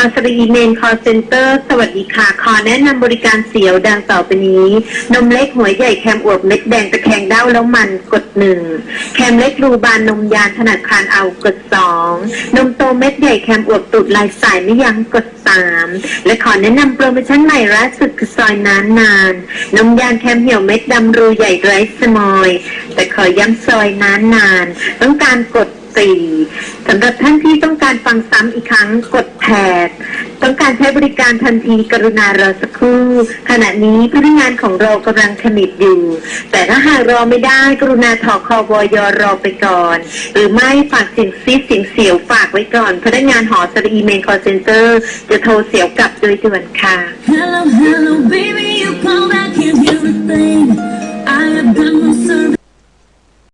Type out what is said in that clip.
อสรีเมนคอเซ็นเตอร์สวัสดีค่ะ ขอแนะนำบริการเสียวดังต่อไปนี้ นมเล็กหัวใหญ่แคมอวบเม็ดแดงตะแคงเด้าแล้วมันกดหนึ่งแคมเล็กรูบานนมยานถนัดคานเอากดสองนมโตเม็ดใหญ่แคมอวบตูดลายสายไม่ยั้งกดสามและขอแนะนำโปรโมชั่นใหม่ล่าสุดคือซอยนานนานนมยานแคมเหี่ยวเม็ดดำรูใหญ่ไร้สมอย แต่ขอย้ำซอยนานนานต้องการกดสี่สำหรับท่านที่ต้อง ฟังซ้ำอีกครั้งกดแทดต้องการใช้บริการทันทีกรุณารอสักครู่ ขณะนี้พนักงานของเรากำลังผลิตอยู่ แต่ถ้าหากรอไม่ได้กรุณาถอคอวอยรอไปก่อน หรือไม่ฝากสียงซีสียงเสียวฝากไว้ก่อน พนักงานหอสรีเมนคอเซนเตอร์ จะโทรเสียวกลับโดยด่วนค่ะ Hello, hello,